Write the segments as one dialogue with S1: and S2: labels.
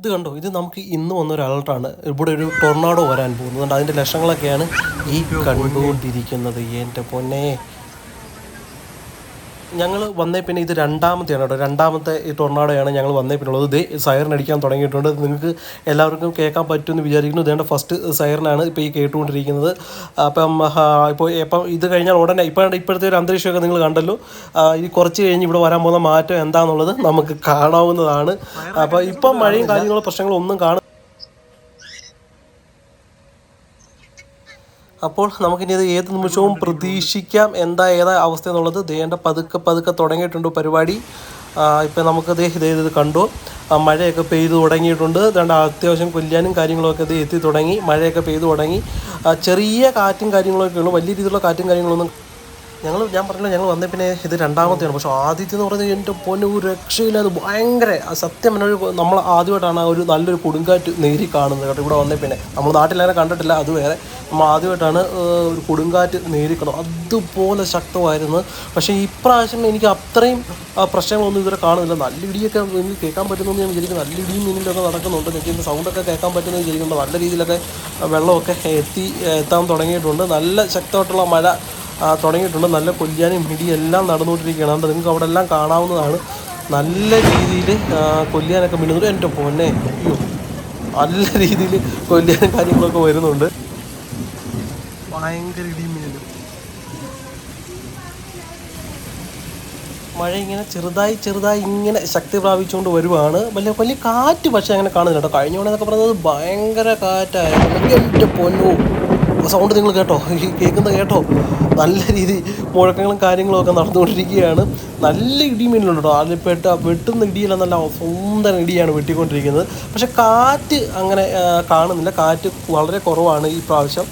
S1: ഇത് കണ്ടോ? ഇത് നമുക്ക് ഇന്ന് വന്ന ഒരു അലർട്ടാണ് ഇവിടെ ഒരു ടൊർണാഡോ വരാൻ പോകുന്നുണ്ട് അതിന്റെ ലക്ഷങ്ങളൊക്കെയാണ് ഈ കണ്ടുകൊണ്ടിരിക്കുന്നത്. എന്റെ പൊന്നെ. ഞങ്ങൾ വന്നേ പിന്നെ ഇത് രണ്ടാമത്തെയാണ് കേട്ടോ. രണ്ടാമത്തെ ഈ ടൊർണാഡോയാണ് ഞങ്ങൾ വന്നേ പിന്നെ ഉള്ളത്. ഇത് സൈറിനടിക്കാൻ തുടങ്ങിയിട്ടുണ്ട്. നിങ്ങൾക്ക് എല്ലാവർക്കും കേൾക്കാൻ പറ്റുമെന്ന് വിചാരിക്കുന്നു. ഇതേണ്ട ഫസ്റ്റ് സൈറിനാണ് ഇപ്പോൾ ഈ കേട്ടുകൊണ്ടിരിക്കുന്നത്. അപ്പം ഇപ്പോൾ ഇപ്പം ഇത് കഴിഞ്ഞാൽ ഉടനെ ഇപ്പം ഇപ്പോഴത്തെ ഒരു അന്തരീക്ഷമൊക്കെ നിങ്ങൾ കണ്ടല്ലോ. ഈ കുറച്ച് കഴിഞ്ഞ് ഇവിടെ വരാൻ പോകുന്ന മാറ്റം എന്താണെന്നുള്ളത് നമുക്ക് കാണാവുന്നതാണ്. അപ്പോൾ ഇപ്പം മഴയും കാര്യങ്ങളും പ്രശ്നങ്ങളും ഒന്നും കാണും അപ്പോൾ നമുക്കിനി ഇത് ഏത് നിമിഷവും പ്രതീക്ഷിക്കാം. എന്താ ഏതാ അവസ്ഥ എന്നുള്ളത് ദേണ്ട പതുക്കെ പതുക്കെ തുടങ്ങിയിട്ടുണ്ട് പരിപാടി. ഇപ്പം നമുക്ക് ദേ ഇതേ ഇത് കണ്ടു. മഴയൊക്കെ പെയ്തു തുടങ്ങിയിട്ടുണ്ട്. രണ്ട് അത്യാവശ്യം കൊല്ലാനും കാര്യങ്ങളൊക്കെ ഇത് എത്തി തുടങ്ങി. മഴയൊക്കെ പെയ്തു തുടങ്ങി. ചെറിയ കാറ്റും കാര്യങ്ങളൊക്കെ ഉള്ളൂ വലിയ രീതിയിലുള്ള കാറ്റും കാര്യങ്ങളൊന്നും ഞങ്ങൾ ഞാൻ പറഞ്ഞില്ല ഞങ്ങൾ വന്നേ പിന്നെ ഇത് രണ്ടാമത്തെയാണ്. പക്ഷേ ആദ്യത്തെ എന്ന് പറയുന്നത് എന്റെ പൊന്നെ ഒരു രക്ഷയില്ല അത് ഭയങ്കര സത്യം എന്നൊരു നമ്മൾ ആദ്യമായിട്ടാണ് ഒരു നല്ലൊരു കൊടുങ്കാറ്റ് നേരി കാണുന്നത് കേട്ടോ. ഇവിടെ വന്നേ പിന്നെ. നമ്മൾ നാട്ടിൽ അങ്ങനെ കണ്ടിട്ടില്ല അത് വേറെ. നമ്മൾ ആദ്യമായിട്ടാണ് ഒരു കൊടുങ്കാറ്റ് നേരി അതുപോലെ ശക്തമായിരുന്നു. പക്ഷേ ഇപ്രാവശ്യം എനിക്ക് അത്രയും പ്രശ്നങ്ങളൊന്നും ഇതുവരെ കാണുന്നില്ല. നല്ല ഇടിയൊക്കെ എനിക്ക് കേൾക്കാൻ പറ്റുന്നു ഞാൻ വിചാരിക്കുന്നു. നല്ല ഇടിയും മിന്നിലൊക്കെ നടക്കുന്നുണ്ട്. എനിക്ക് ഇതിന്റെ സൗണ്ടൊക്കെ കേൾക്കാൻ പറ്റുന്നു വിചാരിക്കുന്നുണ്ട് നല്ല രീതിയിലൊക്കെ വെള്ളമൊക്കെ എത്തി എത്താൻ തുടങ്ങിയിട്ടുണ്ട്. നല്ല ശക്തമായിട്ടുള്ള മഴ തുടങ്ങിയിട്ടുണ്ട്. നല്ല കൊല്ലാനും മിടിയും എല്ലാം നടന്നുകൊണ്ടിരിക്കുകയാണ്. അതുകൊണ്ട് നിങ്ങൾക്ക് അവിടെ എല്ലാം കാണാവുന്നതാണ്. നല്ല രീതിയിൽ കൊല്ലാനൊക്കെ മിണ്ടുന്നു എന്റെ പൊന്നെ അയ്യോ. നല്ല രീതിയിൽ കൊല്ലാനും കാര്യങ്ങളൊക്കെ വരുന്നുണ്ട്. ഭയങ്കര ഇടിയും മിന്നലും. മഴ ഇങ്ങനെ ചെറുതായി ചെറുതായി ഇങ്ങനെ ശക്തി പ്രാപിച്ചുകൊണ്ട് വരുവാണ്. വലിയ വലിയ കാറ്റ് പക്ഷേ അങ്ങനെ കാണുന്നില്ല കേട്ടോ. കഴിഞ്ഞ തവണ എന്നൊക്കെ ഭയങ്കര എന്റെ പൊന്നോ. സൗണ്ട് നിങ്ങൾ കേട്ടോ? ഈ കേൾക്കുന്ന കേട്ടോ? നല്ല രീതി മുഴക്കങ്ങളും കാര്യങ്ങളും ഒക്കെ നടന്നുകൊണ്ടിരിക്കുകയാണ്. നല്ല ഇടിമീനുണ്ട് കേട്ടോ. അതിൽ പെട്ട വെട്ടുന്ന ഇടിയല്ല നല്ല സ്വന്തം ഇടിയാണ് വെട്ടിക്കൊണ്ടിരിക്കുന്നത്. പക്ഷെ കാറ്റ് അങ്ങനെ കാണുന്നില്ല. കാറ്റ് വളരെ കുറവാണ് ഈ പ്രാവശ്യം.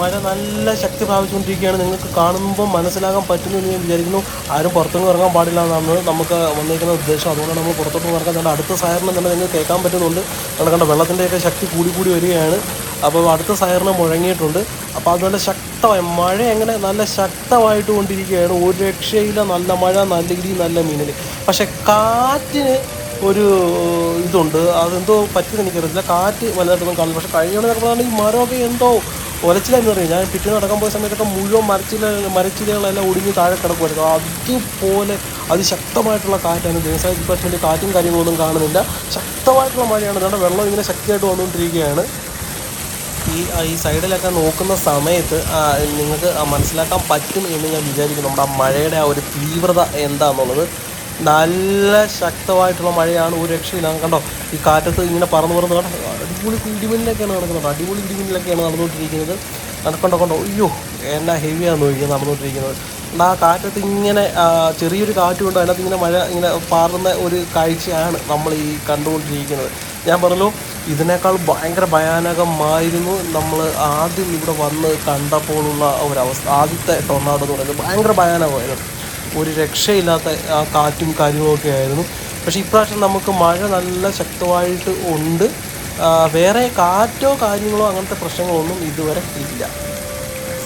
S1: മഴ നല്ല ശക്തി പ്രാപിച്ചുകൊണ്ടിരിക്കുകയാണ്. നിങ്ങൾക്ക് കാണുമ്പോൾ മനസ്സിലാകാൻ പറ്റുന്നു എന്ന് വിചാരിക്കുന്നു. ആരും പുറത്തൊന്നും ഇറങ്ങാൻ പാടില്ല എന്നാണ് നമുക്ക് വന്നിരിക്കുന്ന ഉദ്ദേശം. അതുകൊണ്ടാണ് നമ്മൾ പുറത്തോട്ട് ഇറങ്ങാൻ അടുത്ത സഹകരണം തന്നെ നിങ്ങൾക്ക് കേൾക്കാൻ പറ്റുന്നുണ്ട്. നമ്മുടെ കണ്ട വെള്ളത്തിന്റെയൊക്കെ ശക്തി കൂടി കൂടി വരികയാണ്. അപ്പോൾ അടുത്ത സൈറിന് മുഴങ്ങിയിട്ടുണ്ട്. അപ്പോൾ അത് നല്ല ശക്തമായി മഴ എങ്ങനെ നല്ല ശക്തമായിട്ട് കൊണ്ടിരിക്കുകയാണ് ഒരു രക്ഷയില്ല നല്ല മഴ നല്ല ഇടി നല്ല മീനൽ പക്ഷേ കാറ്റിന് ഒരു ഇതുണ്ട്. അതെന്തോ പറ്റിയെന്ന് എനിക്കറിയില്ല കാറ്റ് വലുതായിട്ടൊന്നും കാണില്ല. പക്ഷേ തവണ പറഞ്ഞാൽ ഈ മരമൊക്കെ എന്തോ ഒലച്ചിലെന്ന് പറയും ഞാൻ പിറ്റേ നടക്കാൻ പോയ സമയത്തൊക്കെ മുഴുവൻ മരച്ചില മരച്ചിലകളെല്ലാം ഒടിഞ്ഞ് താഴെ കിടക്കുമായിരുന്നു അതുപോലെ അതിശക്തമായിട്ടുള്ള കാറ്റാണ്. ഡിപ്പാർട്ട്മെന്റ് കാറ്റും കാര്യങ്ങളൊന്നും കാണുന്നില്ല. ശക്തമായിട്ടുള്ള മഴയാണ്. നമ്മുടെ വെള്ളം ഇങ്ങനെ ശക്തിയായിട്ട് വന്നുകൊണ്ടിരിക്കുകയാണ്. ഈ ഈ സൈഡിലൊക്കെ നോക്കുന്ന സമയത്ത് നിങ്ങൾക്ക് മനസ്സിലാക്കാൻ പറ്റും എന്ന് ഞാൻ വിചാരിക്കുന്നു. നമ്മുടെ ആ മഴയുടെ ആ ഒരു തീവ്രത എന്താണെന്നുള്ളത് നല്ല ശക്തമായിട്ടുള്ള മഴയാണ്. ഒരു രക്ഷയില്ല. കണ്ടോ? ഈ കാറ്റത്ത് ഇങ്ങനെ പറന്ന് പറന്ന് കണ്ടോ അടിപൊളി ഇടിമിന്നലൊക്കെയാണ് നടക്കുന്നത്. അടിപൊളി ഇടിമിന്നലൊക്കെയാണ് നടന്നുകൊണ്ടിരിക്കുന്നത്. നടക്കണ്ടോ കണ്ടോ അയ്യോ എന്നാ ഹെവിയാണെന്ന് നോക്കിയത് നടന്നുകൊണ്ടിരിക്കുന്നത്. ആ കാറ്റത്ത് ഇങ്ങനെ ചെറിയൊരു കാറ്റ് കൊണ്ട് അതിനകത്ത് ഇങ്ങനെ മഴ ഇങ്ങനെ പാറുന്ന ഒരു കാഴ്ചയാണ് നമ്മൾ ഈ കണ്ടുകൊണ്ടിരിക്കുന്നത്. ഞാൻ പറഞ്ഞല്ലോ ഇതിനേക്കാൾ ഭയങ്കര ഭയാനകമായിരുന്നു നമ്മൾ ആദ്യം ഇവിടെ വന്ന് കണ്ടപ്പോഴുള്ള ഒരവസ്ഥ. ആദ്യത്തെ ടൊർണാഡോ എന്ന് പറയുന്നത് ഭയങ്കര ഭയാനകമായിരുന്നു. ഒരു രക്ഷയില്ലാത്ത ആ കാറ്റും കാര്യങ്ങളൊക്കെ ആയിരുന്നു. പക്ഷേ ഇപ്രാവശ്യം നമുക്ക് മഴ നല്ല ശക്തമായിട്ട് ഉണ്ട്. വേറെ കാറ്റോ കാര്യങ്ങളോ അങ്ങനത്തെ പ്രശ്നങ്ങളൊന്നും ഇതുവരെ ഇല്ല.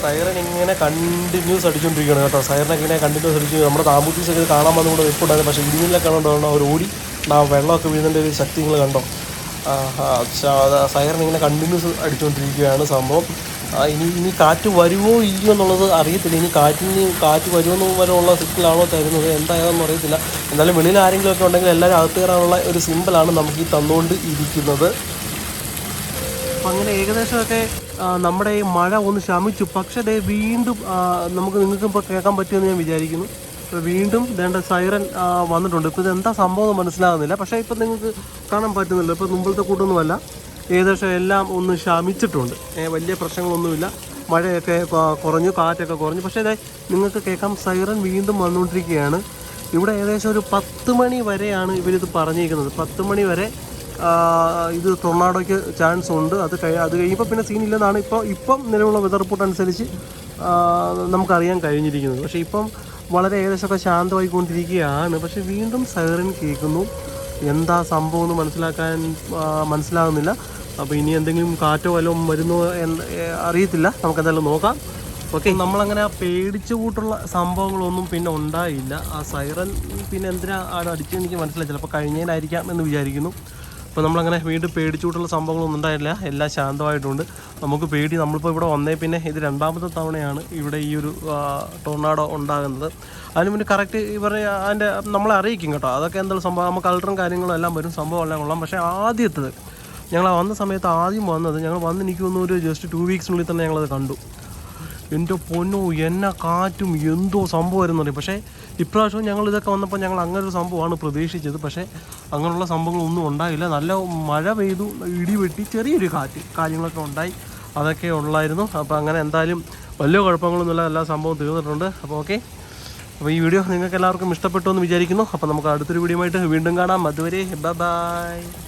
S1: സൈറൻ ഇങ്ങനെ കണ്ടിന്യൂസ് അടിച്ചുകൊണ്ടിരിക്കുകയാണ് കേട്ടോ. സൈറനൊക്കെ ഇങ്ങനെ കണ്ടിന്യൂസ് അടിച്ചു നമ്മുടെ താമൂത്തീസ് ഒക്കെ കാണാൻ വന്നുകൊണ്ട് വെപ്പുണ്ടായിരുന്നു പക്ഷേ ഇടിമിന്നലൊക്കെ കണ്ടുകൊണ്ടാണ് അവർ ഓടി. ആ വെള്ളമൊക്കെ വീഴുന്നതിന്റെ ഒരു ശക്തി നിങ്ങൾ കണ്ടോ? സൈറൻ ഇങ്ങനെ കണ്ടിന്യൂസ് അടിച്ചുകൊണ്ടിരിക്കുകയാണ് സംഭവം. ഇനി ഇനി കാറ്റ് വരുമോ ഇല്ലയോ എന്നുള്ളത് അറിയത്തില്ല. ഇനി കാറ്റിന് കാറ്റ് വരുമോ വരെ ഉള്ള സിഗ്നലാണോ തരുന്നത്? എന്തായാലും അറിയത്തില്ല. എന്നാലും വെളിയിൽ ആരെങ്കിലും ഒക്കെ ഉണ്ടെങ്കിൽ എല്ലാവരും അകത്ത് കയറാനുള്ള ഒരു സിമ്പിളാണ് നമുക്ക് ഈ തന്നുകൊണ്ട് ഇരിക്കുന്നത് അപ്പം അങ്ങനെ ഏകദേശമൊക്കെ നമ്മുടെ ഈ മഴ ഒന്ന് ശമിച്ചു. പക്ഷേ വീണ്ടും നമുക്ക് നിങ്ങൾക്ക് ഇപ്പോൾ കേൾക്കാൻ പറ്റുമെന്ന് ഞാൻ വിചാരിക്കുന്നു. വീണ്ടും വേണ്ട സൈറൻ വന്നിട്ടുണ്ട്. ഇപ്പോൾ ഇത് എന്താ സംഭവം മനസ്സിലാകുന്നില്ല. പക്ഷേ ഇപ്പം നിങ്ങൾക്ക് കാണാൻ പറ്റുന്നില്ല ഇപ്പോൾ മുമ്പത്തെ കൂട്ടൊന്നുമല്ല. ഏകദേശം എല്ലാം ഒന്ന് ശമിച്ചിട്ടുണ്ട്. വലിയ പ്രശ്നങ്ങളൊന്നുമില്ല. മഴയൊക്കെ കുറഞ്ഞു കാറ്റൊക്കെ കുറഞ്ഞു. പക്ഷേ ഇതേ നിങ്ങൾക്ക് കേൾക്കാം സൈറൻ വീണ്ടും വന്നുകൊണ്ടിരിക്കുകയാണ്. ഇവിടെ ഏകദേശം ഒരു പത്ത് മണി വരെയാണ് ഇവരിത് പറഞ്ഞിരിക്കുന്നത്. പത്ത് മണി വരെ ഇത് ടൊർണാഡോയ്ക്ക് ചാൻസ് ഉണ്ട്. അത് കഴി അത് കഴിയുമ്പോൾ പിന്നെ സീനില്ലെന്നാണ് ഇപ്പോൾ ഇപ്പം നിലവിലുള്ള വെതർ റിപ്പോർട്ട് അനുസരിച്ച് നമുക്കറിയാൻ കഴിഞ്ഞിരിക്കുന്നത്. പക്ഷേ ഇപ്പം വളരെ ഏകദേശമൊക്കെ ശാന്തമായിക്കൊണ്ടിരിക്കുകയാണ്. പക്ഷെ വീണ്ടും സൈറൻ കേൾക്കുന്നു. എന്താ സംഭവം എന്ന് മനസ്സിലാക്കാൻ മനസ്സിലാകുന്നില്ല. അപ്പോൾ ഇനി എന്തെങ്കിലും കാറ്റോ വല്ലതും വരുന്നോ അറിയത്തില്ല. നമുക്കെന്തായാലും നോക്കാം. ഓക്കെ. നമ്മളങ്ങനെ ആ പേടിച്ചു കൂട്ടുള്ള സംഭവങ്ങളൊന്നും പിന്നെ ഉണ്ടായില്ല. ആ സൈറൻ പിന്നെ എന്തിനാണ് അടിച്ചെന്ന് എനിക്ക് മനസ്സിലായി ചിലപ്പോൾ കഴിഞ്ഞതിനായിരിക്കാം എന്ന് വിചാരിക്കുന്നു. അപ്പോൾ നമ്മളങ്ങനെ വീണ്ടും പേടിച്ചുകൊണ്ടുള്ള സംഭവങ്ങളൊന്നും ഉണ്ടായില്ല. എല്ലാം ശാന്തമായിട്ടുണ്ട്. നമുക്ക് പേടി നമ്മളിപ്പോൾ ഇവിടെ വന്നേ പിന്നെ ഇത് രണ്ടാമത്തെ തവണയാണ് ഇവിടെ ഈ ഒരു ടൊർണാഡോ ഉണ്ടാകുന്നത്. അതിന് മുന്നേ കറക്റ്റ് ഇവരെ അതിന്റെ നമ്മളെ അറിയിക്കും കേട്ടോ. അതൊക്കെ എന്തെങ്കിലും സംഭവം? നമുക്ക് അൾട്ടറും കാര്യങ്ങളും എല്ലാം വരും. സംഭവം എല്ലാം കൊള്ളാം. പക്ഷേ ആദ്യത്തത് ഞങ്ങൾ വന്ന സമയത്ത് ആദ്യം വന്നത് ഞങ്ങൾ വന്ന് നിൽക്കുന്ന ഒരു ജസ്റ്റ് ടു വീക്സിനുള്ളിൽ തന്നെ ഞങ്ങളത് കണ്ടു. എന്റെ പൊന്നോ എന്നെ കാറ്റും എന്തോ സംഭവമായിരുന്നു പറയും പക്ഷേ ഇപ്രാവശ്യം ഞങ്ങൾ ഇതൊക്കെ വന്നപ്പോൾ ഞങ്ങൾ അങ്ങനെ ഒരു സംഭവമാണ് പ്രതീക്ഷിച്ചത്. പക്ഷേ അങ്ങനെയുള്ള സംഭവങ്ങളൊന്നും ഉണ്ടായില്ല. നല്ല മഴ പെയ്തു ഇടിവെട്ടി ചെറിയൊരു കാറ്റ് കാര്യങ്ങളൊക്കെ ഉണ്ടായി. അതൊക്കെ ഉള്ളായിരുന്നു. അപ്പോൾ അങ്ങനെ എന്തായാലും വലിയ കുഴപ്പങ്ങളൊന്നുമില്ല എല്ലാ സംഭവം തീർന്നിട്ടുണ്ട്. അപ്പോൾ ഓക്കെ. അപ്പോൾ ഈ വീഡിയോ നിങ്ങൾക്ക് എല്ലാവർക്കും ഇഷ്ടപ്പെട്ടു എന്ന് വിചാരിക്കുന്നു. അപ്പോൾ നമുക്ക് അടുത്തൊരു വീഡിയോ ആയിട്ട് വീണ്ടും കാണാം. അതുവരെ ബൈ